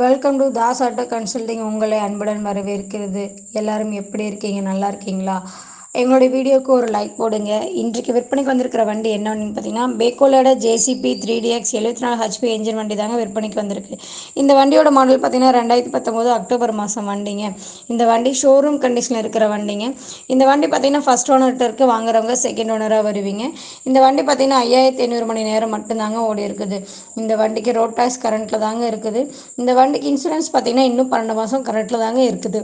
Welcome to Das auto consulting உங்களை அன்புடன் வரவேற்கிறது. எல்லாரும் எப்படி இருக்கீங்க? நல்லா இருக்கீங்களா? எங்களுடைய வீடியோவுக்கு ஒரு லைக் போடுங்க. இன்றைக்கு விற்பனைக்கு வந்திருக்கிற வண்டி என்னன்னு பார்த்தீங்கன்னா பேக்கோலோட ஜேசிபி த்ரீ டிஎக்ஸ் எழுபத்தி நாலு ஹெச்பி என்ஜின் வண்டி தாங்க விற்பனைக்கு வந்திருக்கு. இந்த வண்டியோட மாடல் பார்த்தீங்கன்னா ரெண்டாயிரத்தி பத்தொம்போது அக்டோபர் மாதம் வண்டிங்க. இந்த வண்டி ஷோரூம் கண்டிஷனில் இருக்கிற வண்டிங்க. இந்த வண்டி பார்த்தீங்கன்னா ஃபஸ்ட் ஓனர்கிட்ட இருக்கு. வாங்குறவங்க செகண்ட் ஓனராக வருவீங்க. இந்த வண்டி பார்த்தீங்கன்னா ஐயாயிரத்தி ஐநூறு மணி நேரம் மட்டும்தாங்க ஓடி இருக்குது. இந்த வண்டிக்கு ரோட் டாக்ஸ் கரண்ட்டில் தாங்க இருக்குது. இந்த வண்டிக்கு இன்சூரன்ஸ் பார்த்தீங்கன்னா இன்னும் பன்னெண்டு மாதம் கரண்ட்டில் தாங்க இருக்குது.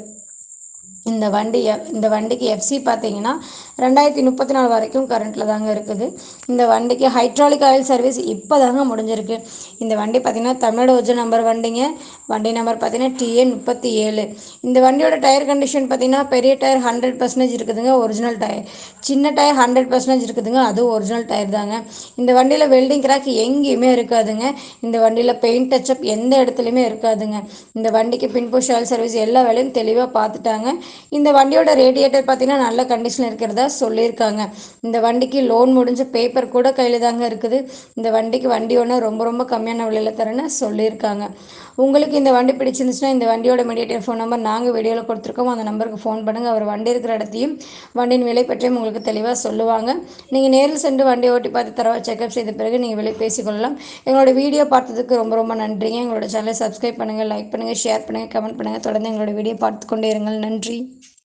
இந்த வண்டி இந்த வண்டிக்கு எஃப்சி பார்த்தீங்கன்னா ரெண்டாயிரத்தி முப்பத்தி நாலு வரைக்கும் கரண்ட்டில் தாங்க இருக்குது. இந்த வண்டிக்கு ஹைட்ராலிக் ஆயில் சர்வீஸ் இப்போ தாங்க முடிஞ்சிருக்கு. இந்த வண்டி பார்த்திங்கன்னா தமிழோட ஒரிஜினல் நம்பர் வண்டிங்க. வண்டி நம்பர் பார்த்தீங்கன்னா டிஏ முப்பத்தி ஏழு. இந்த வண்டியோட டயர் கண்டிஷன் பார்த்தீங்கன்னா பெரிய டயர் ஹண்ட்ரட் பர்சன்டேஜ் இருக்குதுங்க ஒரிஜினல் டயர் சின்ன டயர் ஹண்ட்ரட் பர்சன்டேஜ் இருக்குதுங்க அதுவும் ஒரிஜினல் டயர் தாங்க. இந்த வண்டியில் வெல்டிங் கிராக் எங்கேயுமே இருக்காதுங்க. இந்த வண்டியில் பெயிண்ட் டச்சப் எந்த இடத்துலையுமே இருக்காதுங்க. இந்த வண்டிக்கு பின்புஷ் ஆயில் சர்வீஸ் எல்லா வேலையும் தெளிவாக பார்த்துட்டாங்க. இந்த வண்டியோட ரேடியேட்டர் பார்த்தீங்கன்னா நல்ல கண்டிஷன் இருக்கிறதா சொல்லியிருக்காங்க. இந்த வண்டிக்கு லோன் முடிஞ்ச பேப்பர் கூட கையில் தாங்க இருக்குது. இந்த வண்டிக்கு வண்டி ஒன்று ரொம்ப ரொம்ப கம்மியான விலையில் தரேன்னு சொல்லியிருக்காங்க. உங்களுக்கு இந்த வண்டி பிடிச்சிருந்துச்சுன்னா இந்த வண்டியோட மீடியேட்டர் ஃபோன் நம்பர் நாங்கள் வீடியோவில் கொடுத்துருக்கோம். அந்த நம்பருக்கு ஃபோன் பண்ணுங்கள் அவர் வண்டி இருக்கிற இடத்தையும் வண்டியின் விலை பற்றியும் உங்களுக்கு தெளிவாக சொல்லுவாங்க. நீங்கள் நேரில் சென்று வண்டியை ஓட்டி பார்த்து தரவா செக்அப் செய்த பிறகு நீங்கள் விலை பேசிக்கொள்ளலாம். எங்களோட வீடியோ பார்த்ததுக்கு ரொம்ப ரொம்ப நன்றிங்க. எங்களோட சேனலை சப்ஸ்கிரைப் பண்ணுங்கள் லைக் பண்ணுங்கள் ஷேர் பண்ணுங்கள் கமெண்ட் பண்ணுங்கள் தொடர்ந்து எங்களோட வீடியோ பார்த்து கொண்டே இருங்கள். நன்றி. Bye!